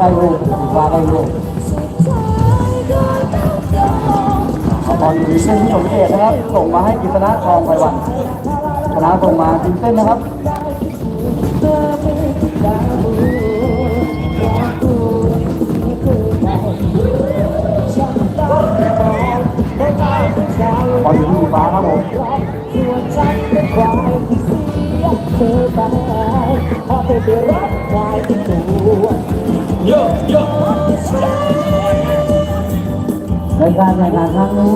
ได้ลูกสีฟ้าได้ลูกเอาบอลอยู่ที่เส้นที่สมเกตนะครับ ส่งมาให้กิษณะทองไพวันชนะส่งมาถึงเส้นนะครับบอลอยู่ที่สีฟ้าครับผมเธอไปพอเธอไปรักใครตัว นการแข่งขันครั้งนี้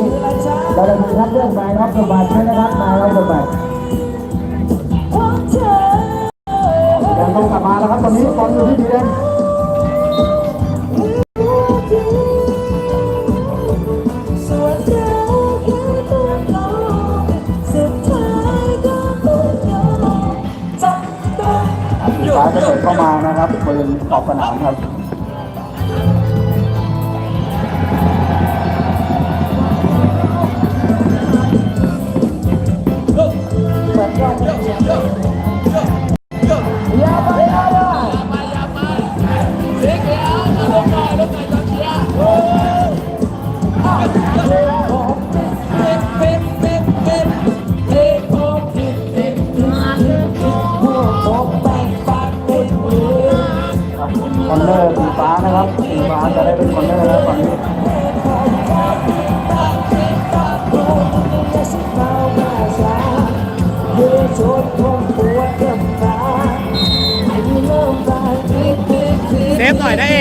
เราได้มีคัดเลือกหมายรับสมบัติใช่ไหมครับหมายรับสมบัติยังต้องกลับมาแล้วครับตอนนี้บอลอยู่ที่ดีแดง เข้ามานะครับบริเวณขอบสนามครับค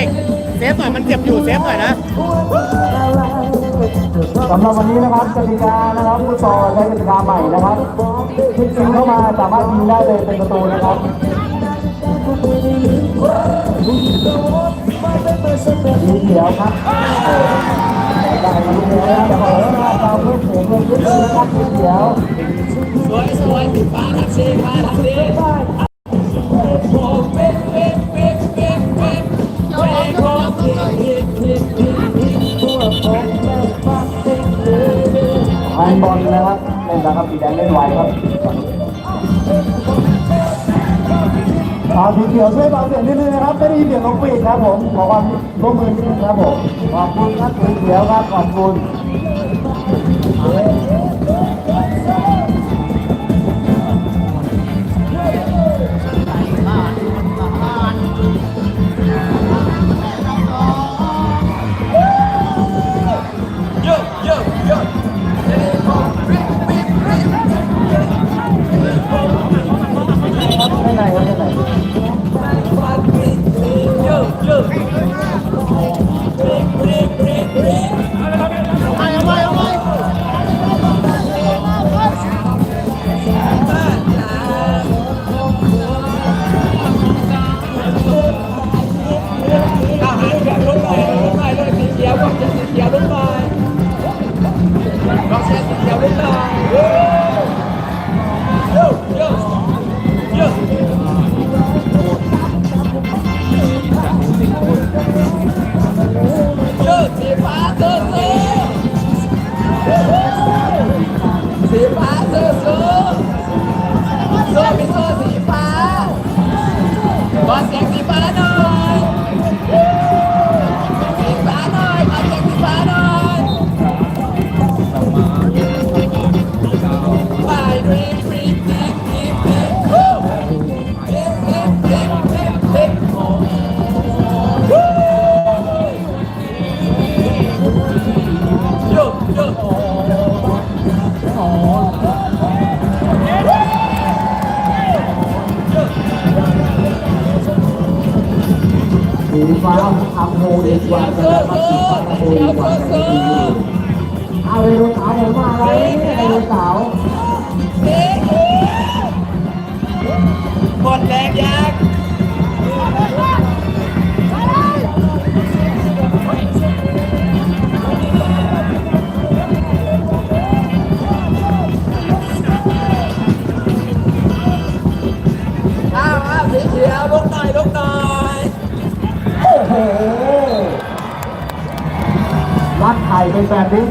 กเซฟหน่อยมันเจ็บอยู่เซฟหน่อยนะสำหรับวันนี้นะครับกติกานะครับฟุตซอลใช้กติกาใหม่นะครับที่ยิงเข้ามาสามารถยิงได้เลยเป็นประตูนะครับสีเขียวครับเออได้มาลูกเดียวนะแต่ขอเริ่มมาตามเพื่อนเสียงเพื่อนเพื่อนนะครับสีเขียวสวยสวยฟ้าทักซีฟ้าทักซี ครับผม ขอความร่วมมือนิดนึงครับผม ขอบคุณครับสีเขียวครับ ขอบคุณ ขอ ฟ้าทำโมดีกว่าจะครับสีฟ้าทำโมดีกว่า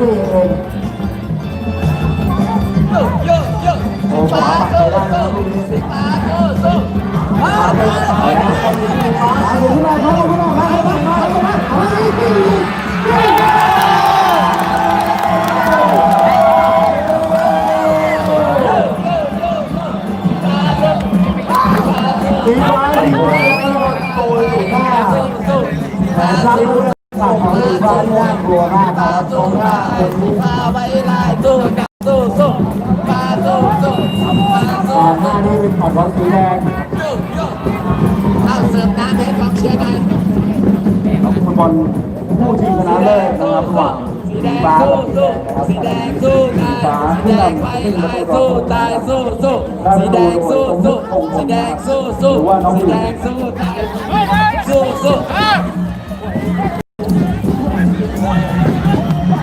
เป็น นะครับสีแดงสู้ตายสีแดงไปไล่สู้ตายสู้สู้สีแดงสู้สู้สีแดงสู้สู้สีแดงสู้ตายสู้สู้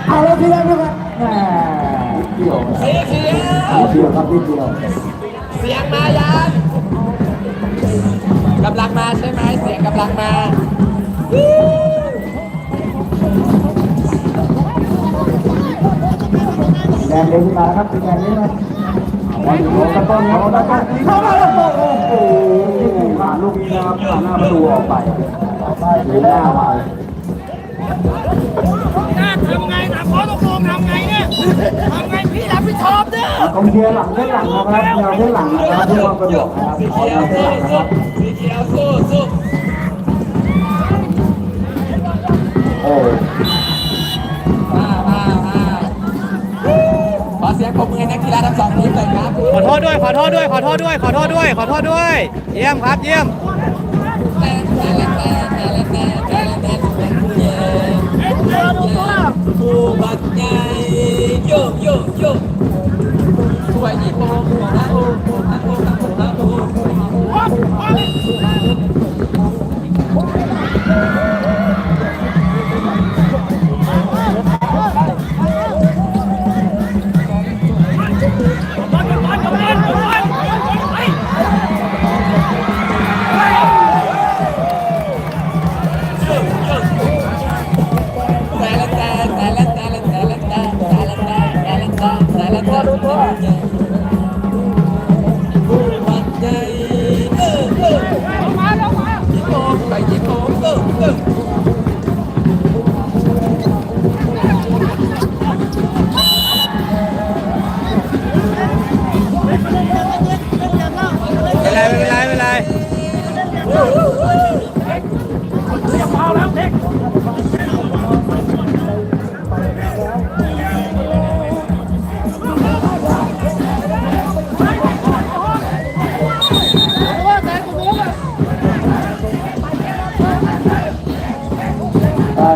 เอาแล้วทีแรกด้วยกันแหมเดี่ยวสีเขียวเดี่ยวครับนิดเดียวเสียงมายังกำลังมาใช่ไหมเสียงกำลังมา แดงเดินขึ้นมาครับสีแดงนี่นะวันนี้โดนกระต้นโดนกระต้นเข้ามาแล้วโอ้โหผ่านลูกนี้นะครับผ่านหน้าประตูออกไปได้สีหน้ามาทำไงถามขอตกลงทำไงเนี่ยทำไงพี่รับผิดชอบเนี่ยกองเชียร์หลังเส้นหลังนะครับแนวเส้นหลังนะครับเพื่อความสะดวกนะครับขอแนวเส้นหลังนะครับ ผมเงินนักกีฬาทั้งสองทีมเลยครับ ขอโทษด้วย ขอโทษด้วย ขอโทษด้วย ขอโทษด้วย ขอโทษด้วย เยี่ยมครับ เยี่ยม ผู้บักใหญ่โยโยโยช่วยยิบโอ้หโอ้โโอ้โห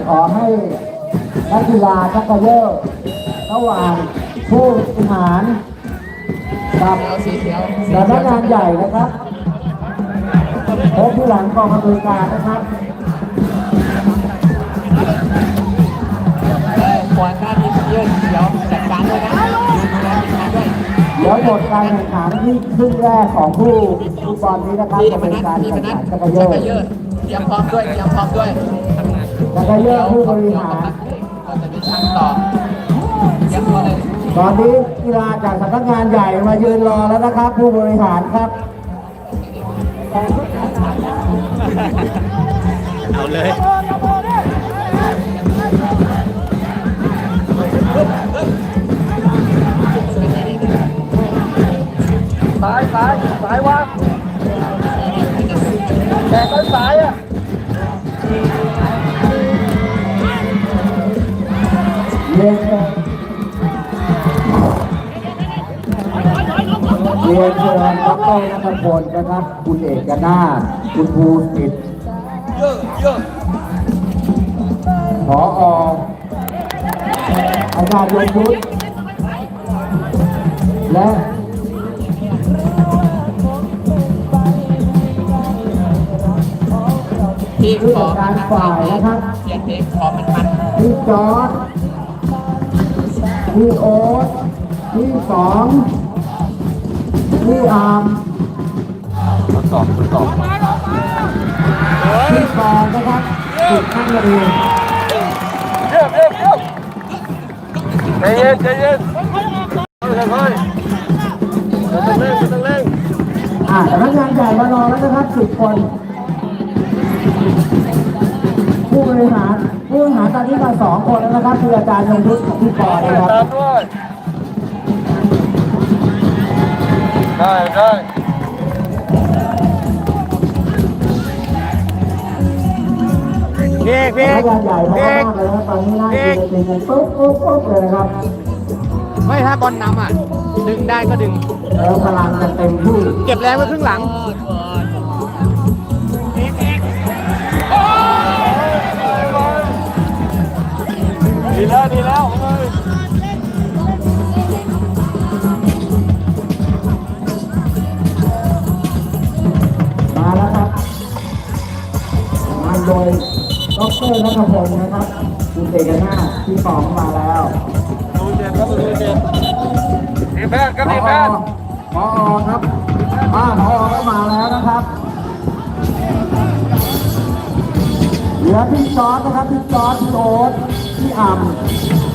ขอให้นักกีฬาชักกระเยอะระหว่างผู้บริหารกับเอาสีเขียวสำนักงานใหญ่นะครับพบที่หลังกองอำนวยการนะครับเออควรหน้าทีมยืนเดี๋ยวจัดการด้วยนะดูแลทีมงานด้วยเดี๋ยวหมดการแข่งขันที่ครึ่งแรกของผู้ฟุตบอลนี้นะครับพี่จะมเป็นนัสการพี่มแข่งนัสขันชักกระเยจัอะกรเยอะเตรียมพร้อมด้วยเตรียมพร้อมด้วย ชักกระเยอะผู้บริหารเราจะมีช่างต่อเตรียมตัวเลยตอนนี้กีฬาจากสำนักงานใหญ่มายืนรอแล้วนะครับ ผู้บริหารครับ เอาเลยสายสายสายวางแข่งกันสายอะ ยนเชิญดรนัทพลนะครับ คุณเอกนาถคุณภูสิทธิ์เยอะเยออาจารย์ยงยุทธและทีมขอมันมันเปลี่ยนเพลงขอมันมันพี่จอร์ดพี่โอ๊ตพี่สอง พี่อาร์มทดสอบทดสอบพี่กองนะครับสุดข้างเลยใจเย็นใจเย็นค่อยๆต้องเร่งต้องเร่งอ่าพนักงานใหญ่มารอแล้วนะครับสิบคน ผู้บริหารผู้ผู้บริหารตอนนี้มาสองคนแล้วนะครับคืออาจารย์ยงยุทธกับพี่ปอนะครับ ได้ได้เด็กเด็กเด็กมากเลยนะครับตอนนี้น่าจะเป็กปุ๊บปุ๊บปุ๊บเลยนะครับไม่ถ้าบอลนำอะ ดึงได้ก็ดึงแล้วพลังจะเต็มที่เก็บแรงไว้ครึ่งหลังดีแล้วดีแล้วำโดยดรนัทพงศ์นะครับคุณเอกนาถที่สองมาแล้วดูเจ็ดครับดูเจ็ดทีมแพทย์ครับพทีมแพอทย์พอครับป้าพอก็มาแล้วนะครับเหลือพี่จอร์ดนะครับพี่จอร์ดพี่โอ๊ตพี่อ่ำ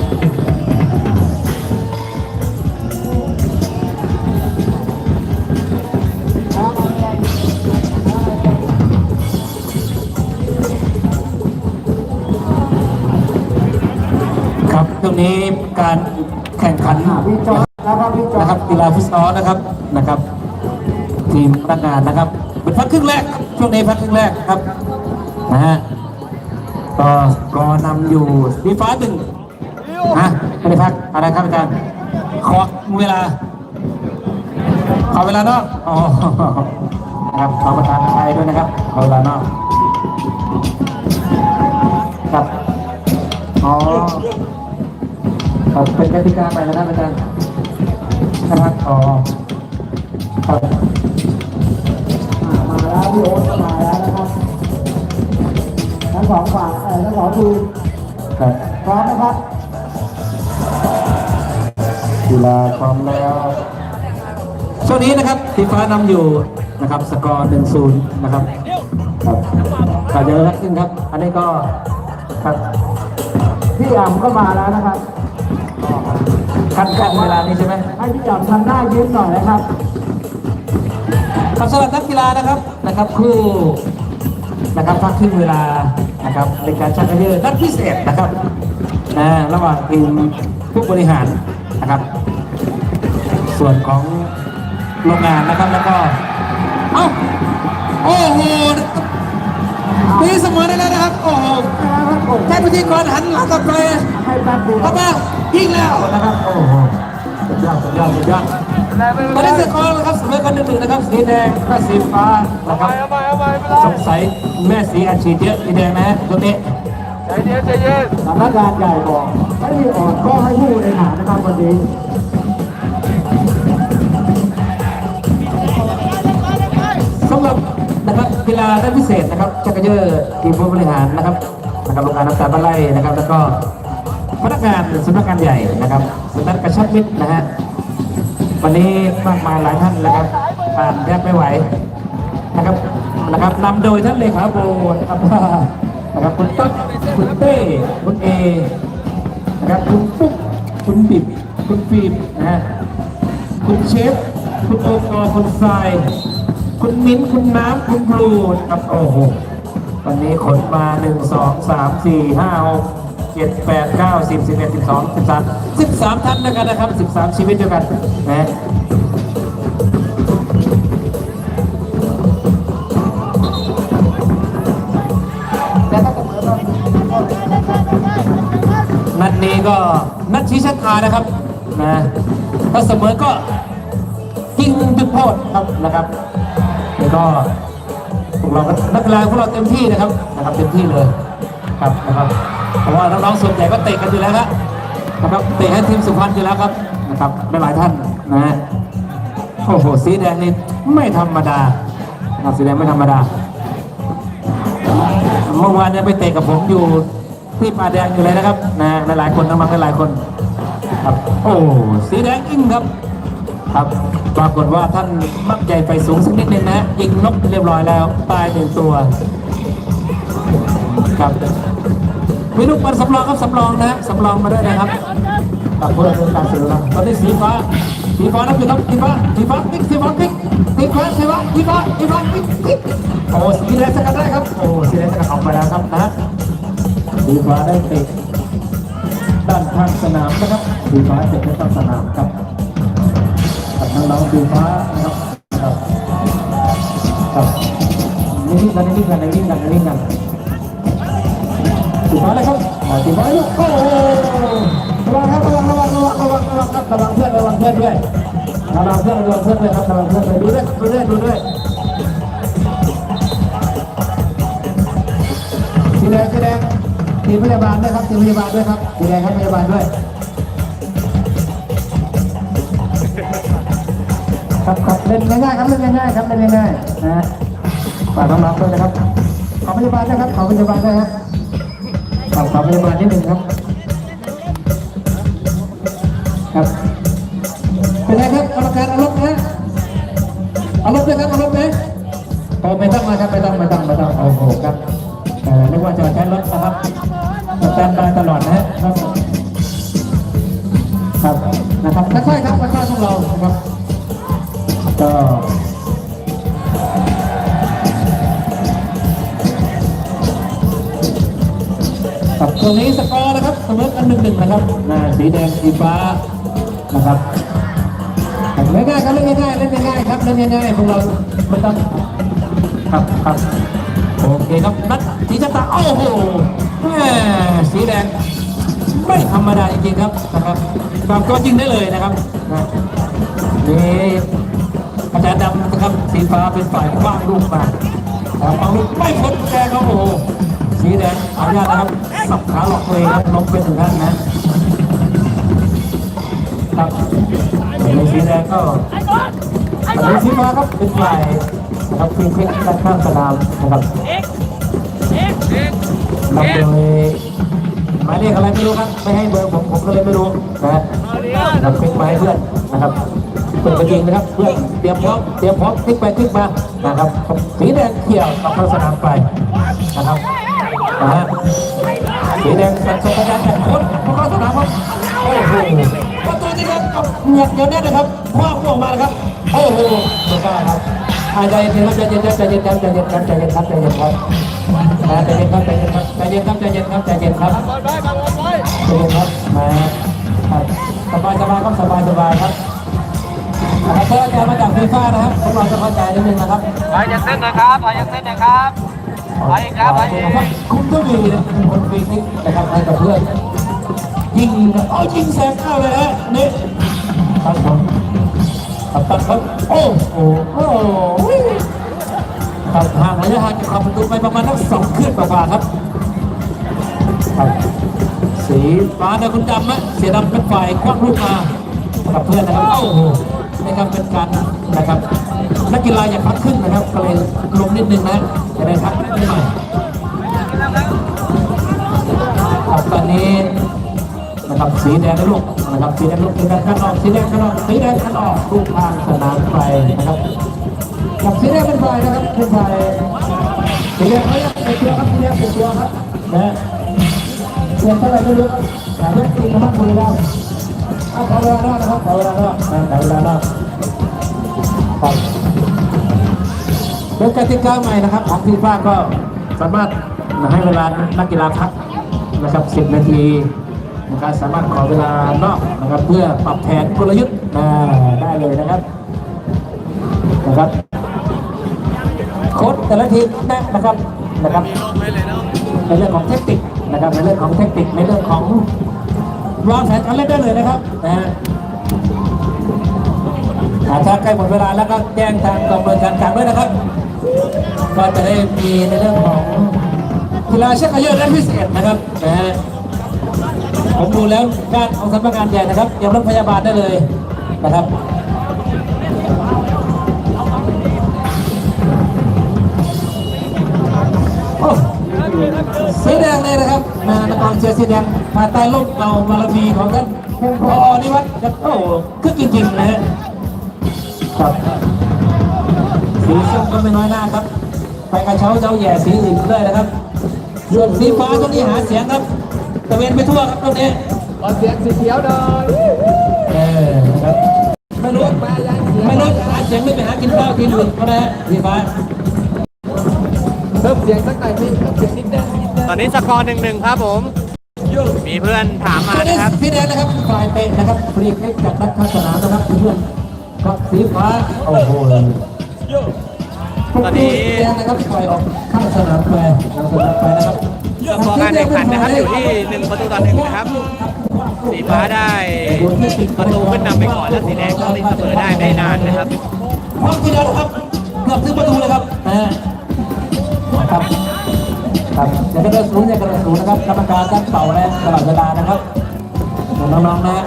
รับช่วงนี้การแข่งขันนะครับกีฬาฟุตซอลนะครับนะครับ ทีมพนักงานนะครับเป็นพักครึ่งแรกช่วงนี้พักครึ่งแรกครับนะฮะก็กอนำอยู่สีฟ้าหนึ่งฮะไม่ได้พักอะไรครับอาจารย์ขอเวลาขอเวลานอกอ๋อนะครับขอประธานชัยด้วยนะครับขอเวลานอกครับอ๋อ ครับเป็นกติกาไปแล้วนะอาจารย์นะครับอ๋อครับอ่ามาแล้วพี่โอ๊ตก็มาแล้วนะครับทั้งสองฝั่งเออทั้งสองทีมครับพร้อมนะครับกีฬาพร้อมแล้วช่วงนี้นะครับสีฟ้านำอยู่นะครับสกอร์หนึ่งศูนย์นะครับครับก็เยอะแล้วขึ้นครับ อันนี้ก็ครับพี่อ่ำก็มาแล้วนะครับ คัดกันเวลานี้ใช่ไหมให้พี่อ่ำทำหน้ายิ้มหน่อยนะครับครับสำหรับนักกีฬานะครับนะครับคู่นะครับพักครึ่งเวลานะครับในการชักกระเยอะนัดพิเศษนะครับนะระหว่างทีมผู้บริหารนะครับ ส่วนของโรงงานนะครับแล้วก็เอ้าโอ้โหตีเสมอได้แล้วนะครับโอ้โหแค่พิธีกรหันหลังกลับไปให้แป๊บเดียวเข้ามา ยิงแล้วนะครับโอ้โหสุดยอดสุดยอดสุดยอดแล้วไม่ตอนเป็นนี้ไรสกอร์นะครับเสมอกันหนึ่งหนึ่งนะครับสีแดงกับสีฟ้านะคเอารับไปเอาไปเอาไปไม่สเป็นงสัยแม่สีอัดฉีดเยอะสีแดงนะตัวนี้ไรใจเย็นใจเย็นสำนักงานใหญ่บอกไม่มีอ่อนก็ให้ผู้บริหารนะครับวันนี้สำหรับนะครับกีฬาด้านพิเศษนะครับจักรเยอะทีมผู้บริหารนะครับนะครับโรงงานน้ำตาลบ้านไร่นะครับ แล้วก็ พนักงานสำนักงานใหญ่นะครับสำนักกระชับมิตรนะฮะวันนี้มากมายหลายท่านนะครับผ่านแทบไม่ไหวนะครับนะครับนำโดยท่านเลขาโบนะครับนะครับคุณต๊อกคุณเต้คุณเอนะครับคุณปุ๊กคุณบิบคุณฟิล์มนะฮะคุณเชฟคุณโอปอคุณทรายคุณมิ้นคุณน้ำคุณพลูนะครับโอ้โหวันนี้ขนมาหนึ่งสองสามสี่ห้าหก จ็ดแปดเก้าสิบสิบเอ็ดสิบสองสิบสามสิบสามท่านด้วยกันนะครับสิบสามชีวิตด้วยกันนะนัดนี้ก็นัดชี้ชะตานะครับนะถ้าเสมอก็ยิงจุดโทษครับนะครับแล้วก็พวกเรานักกีฬาพวกเราเต็มที่นะครับนะครับ เต็มที่เลยครับนะครับ ราะว่าน้องๆส่วนใหญ่ก็เตะกันอยู่แล้วครับนะครับเตะให้ทีมสุพรรณอยู่แล้วครับนะครับหลายท่านนะฮะโอ้โหสีแดงนี่ไม่ธรรมดานะครับสีแดงไม่ธรรมดาเมื่อวานเนี่ยไปเตะกับผมอยู่ที่ป่าแดงอยู่เลยนะครับนะหลายๆคนน้องๆหลายๆคนครับโอ้สีแดงอิงครับครับปรากฏว่าท่านมักใหญ่ไฟสูงสักนิดนึงนะฮะยิงนกเรียบร้อยแล้วตายหนึ่งตัวครับ มีลูกบอลสำรองครับสำรองนะฮะสำรองมาด้วยนะครับกับเพื่อนเพื่อนการสื่อนะตอนนี้สีฟ้าสีฟ้านะคือครับสีฟ้าสีฟ้าติ๊กสีฟ้าติ๊กสีฟ้าสีฟ้าสีฟ้าสีฟ้าติ๊กติ๊กโอ้สีแดงสกัดได้ครับโอ้สีแดงสกัดออกไปแล้วครับนะฮะสีสีฟ้าได้เตะด้านข้างสนามนะครับสีฟ้าเตะด้านข้างสนามครับกับทางน้องสีฟ้านะครับครับครับนี่กันนี่กันนี่กันนี่กัน สีฟ้าเลยครับมาสีฟ้าลูกโอ้โหระวังครับระวังระวังระวังระวังระวังครับระวังเพื่อนระวังเพื่อนด้วยระวังเพื่อนระวังเพื่อนด้วยครับระวังเพื่อนด้วยดูด้วยดูด้วยดูด้วยสีแดงสีแดงทีมพยาบาลด้วยครับทีมพยาบาลด้วยครับสีแดงครับพยาบาลด้วยครับครับเล่นง่ายๆครับเล่นง่ายๆครับเล่นง่ายๆนะฝากน้องๆด้วยนะครับขอพยาบาลด้วยครับขอพยาบาลด้วยฮะ ขอขอพยาบาลนิดหนึ่งครับ ครับ เป็นไงครับกรรมการอารมณ์นะอารมณ์ด้วยครับอารมณ์ไหมโอ้ไม่ต้องมาครับไม่ต้องไม่ต้องไม่ต้องโอ้โหครับเอ่อไม่ว่าจะใช้รถนะครับสแตนบายตลอดนะฮะครับ ครับนะครับค่อยๆครับค่อยๆพวกเรานะครับก็ ครับตรงนี้สกอร์นะครับเสมอกันหนึ่งหนึ่งนะครับนาสีแดงสีฟ้านะครับเล่นง่ายๆครับเล่นง่ายๆเล่นง่ายๆครับเล่นง่ายๆพวกเราไม่ต้องครับครับโอเคครับนัดสีชะตาโอ้โหแม่สีแดงไม่ธรรมดาจริงๆครับนะครับตามตัวจริงได้เลยนะครับนี่อาจารย์ดำนะครับสีฟ้าเป็นฝ่ายคว้างลูกมาเอาลูกไม่พ้นแกครับโอ้โหสีแดงออนุญาตนะครับ สับขาหลอกตัวเองครับล้มไปถึงนั้นนะครับในสีแดงก็ในสีฟ้าครับเป็นฝ่ายนะครับฟิงเช็คด้านข้างสนามนะครับนำโดยหมายเลขอะไรไม่รู้ครับไม่ให้เบอร์ผมผมก็เลยไม่รู้นะฮะนำติ๊กมาให้เพื่อนนะครับเปิดกระยิงนะครับเพื่อนเตรียมพร้อมเตรียมพร้อมติ๊กไปติ๊กมานะครับสีแดงเขียวกับข้าสนามไปนะครับนะฮะ สีแดงสัญชาตญาณแต่คนเข้าสนามครับโอ้โหประตูนี้ครับเหงียบเงินแน่นะครับคว้างออกมานะครับโอ้โหสุดยอดครับอาใจเย็นครับใจเย็นครับใจเย็นครับใจเย็นครับใจเย็นครับใจเย็นครับมาใจเย็นครับใจเย็นครับใจเย็นครับใจเย็นครับใจเย็นครับบอลไปบอลไปใจเย็นครับมาสบายสบายครับสบายสบายครับนะครับเพื่ออาจารย์มาจากฟีฟ่านะครับพวกเราจะเข้าใจนิดนึงนะครับไปยังเส้นนะครับไปยังเส้นนะครับ ไปอีกครับไปอีกคุณก็มีนะเป็นคนฟรีคิกนะครับให้กับเพื่อนยิงครับเอายิงแซงเข้าเลยฮะนี่ครับผมครับตัดครับโอ้โหโอ้โหครับห่างระยะห่างจากขอบประตูไปประมาณทั้งสองคืบกว่าๆครับครับสีฟ้าเนี่ยคุณดำนะเสียดำเป็นฝ่ายควักลูกมากับเพื่อนนะครับโอ้โหนะครับเป็นการนะครับนักกีฬาอย่าพักขึ้นนะครับก็เลยลงนิดนึงนะ จะได้พักนิดหน่อยครับตอนนี้นะครับสีแดงลูกนะครับสีแดงลูกสีแดงขันออกสีแดงขันออกสีแดงขันออกลูกทางสนามไปนะครับกับสีแดงเป็นฝ่ายนะครับเป็นฝ่ายสีแดงเขายังเป็นตัวครับสีแดงเป็นตัวครับนะเสียงเท่าไรไม่รู้แต่เรื่องจริงนะครับคุณเล่าเอาขอเวลาหน้านะครับขอเวลาหน้านะขอเวลาหน้าครับ เป็นกติกาใหม่นะครับของฟีฟ่าก็สามารถให้เวลานักกีฬาพักนะครับ 10 นาทีนะครับสามารถขอเวลานอกนะครับเพื่อปรับแผนกลยุทธ์ได้เลยนะครับนะครับโค้ชแต่ละทีมแนะนะครับนะครับในเรื่องของเทคนิคนะครับในเรื่องของเทคนิคในเรื่องของวางแผนการเล่นได้เลยนะครับนะฮะถ้าใกล้หมดเวลาแล้วก็แจ้งทางกองบริการกลางด้วยนะครับ ก็จะได้มีในเรื่องของกีฬาเช็คอายุและพิเศษนะครับนะฮะผมดูแล้วการของสำนักงานใหญ่นะครับเตรียมรถพยาบาลได้เลยนะครับโอ้สีแดงเลยนะครับมานครเชียร์สีแดงภายใต้ร่มเงาบารมีของท่านพอนิวัฒน์ครับโอ้คือจริงๆนะฮะครับ สีส้มก็ไม่น้อยหน้าครับ ไปกระเช้าเจ้าแย่สีอื่นด้วยนะครับส่วนสีฟ้าตรงนี้หาเสียงครับตะเวนไปทั่วครับตรงนี้ขอเสียงสีเขียวหน่อยเออนะครับไม่รู้มายังเสียงไม่รู้หาเสียงไม่ไปหากินข้าวกินอื่นก็ได้สีฟ้าเพิ่มเสียงสักหน่อยพี่เพิ่มเสียงนิดนึงนิดนึงตอนนี้สกอร์หนึ่งหนึ่งครับผมมีเพื่อนถามมาตัวนี้นะครับสีแดงนะครับฝ่ายเตะนะครับฟรีคิกจากนักข้างสนามนะครับเพื่อนกับสีฟ้าโอ้โห ตอนนี้สีแดงนะครับปล่อยออกข้างสนามไปข้างสนามไปนะครับสกอร์การแข่งขันนะครับอยู่ที่หนึ่งประตูต่อหนึ่งนะครับ สีฟ้าได้ประตูขึ้นนำไปก่อนแล้วสีแดงก็ตีเสมอได้ไม่นานนะครับพร้อมทีเดียวนะครับเกือบถึงประตูเลยครับนะครับครับอย่ากระโดดสูงอย่ากระโดดสูงนะครับกรรมการตั้งเป่าแรงตลอดเวลานะครับน้องๆนะ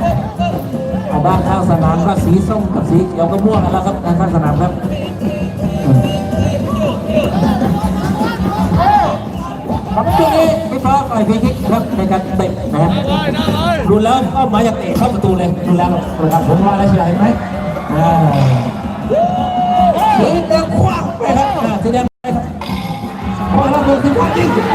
อ่าด้านข้างสนามก็สีส้มกับสีเขียวก็ม่วงกันแล้วครับด้านข้างสนามครับ ครับช่วงนี้ไม่ฟ้าปล่อยฟรีคิกนะครับในการเตะนะครับรุนแล้วเป้าหมายอยากเตะเข้าประตูเลยรุนแล้วนะครับผมว่าแล้วใช่ไหมอ่าสีแดงคว้างไปครับอ่าสีแดงไปครับพอเราโดนสีฟ้ายิงยิง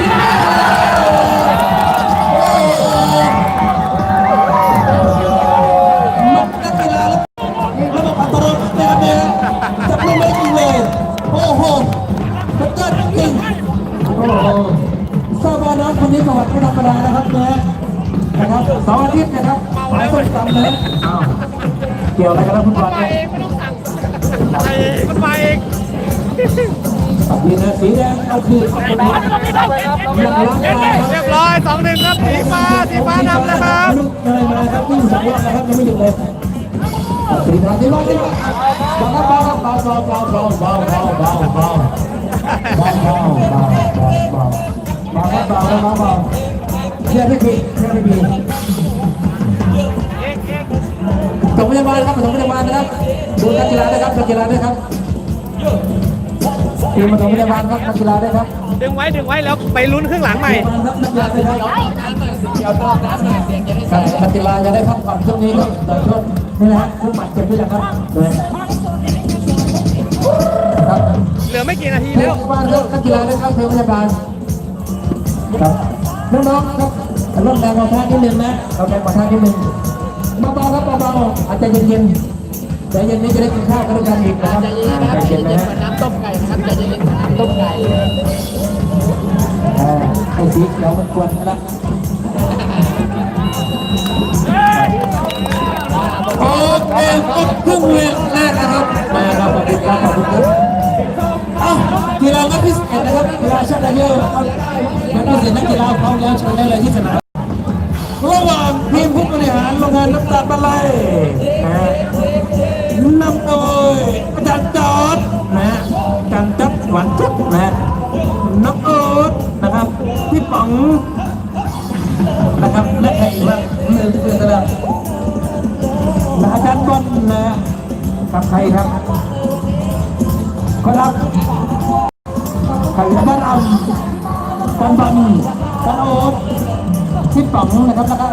ไม่ธรรมดานะครับเนี่ยนะครับสองอาทิตย์นะครับหมายส้มตำเลยอ้าวเกี่ยวอะไรกันแล้วคุณบอลเนี่ยไปมันไปเองสีแดงสีแดงเอาคืนเอาคืนยังล้างเรียบร้อยสองหนึ่งครับสีฟ้าสีฟ้านำนะครับลุกเลยมาครับวิ่งสองรอบนะครับยังไม่หยุดเลยสีฟ้าสีฟ้าสีฟ้าเบาครับเบาครับเบาเบาเบาเบาเบาเบาเบาเบาเบาเบาเบาเบาครับเบาครับเบาเชื่อพี่พีเชื่อพี่พีส่งพยาบาลครับส่งพยาบาลนะครับดูนักกีฬาด้วยครับนักกีฬาด้วยครับทีมมาส่งพยาบาลครับนักกีฬาด้วยครับดึงไว้ดึงไว้แล้วไปลุ้นครึ่งหลังใหม่นักกีฬาด้วยครับการนักกีฬาจะได้พักผ่อนช่วงนี้ครับโดยช่วงนี่นะฮะผู้บาดเจ็บด้วยนะครับเหลือไม่กี่นาทีเรื่แล้อวงบ้านเรื่องนักกีฬาด้วยครับเพื่อพยาบาล ครับน้องๆครับร่วมแรงกว่าท่านิดนึงนะเราแรงกว่าท่านิดนึงเบาๆครับเบาๆอาจจะเย็นๆใจเย็นนี้จะได้กินข้าวกันด้วยกันอีกนะครับใจเย็นนะครับใจใจเย็นเย็นนะเหมืฮะอนน้ำต้มไก่นะครับใจเย็นเหมือนน้ำต้มไก่อ่าไอ้สีเขียวมันควรนะโอเคครบครึ่งเวลาแรกนะครับมาครับขอบคุณครับขอบคุณครับเอ้ากีฬานักพิเศษนะครับกีฬาชาติเยอะครับนั กพิเศษนักกีฬาพร้อมแล้วเชิญได้เลยที่สนามระหว่างทีมผู้บริหารโรงงานน้ำตาลบะไลนำโดยอาจารย์จอดนะจารย์จัดหวานจุ๊บนะน้องโอ๊ตนะครับพี่ป๋องนะครับและใครอีกบ้างลืมลืมไปแล้วนะอาจารย์บอลนะกับใครครับคนรับใครอาจารย์อำอา กันฟันกันโอ๊ตชิปป๋งนะครับแล้วก็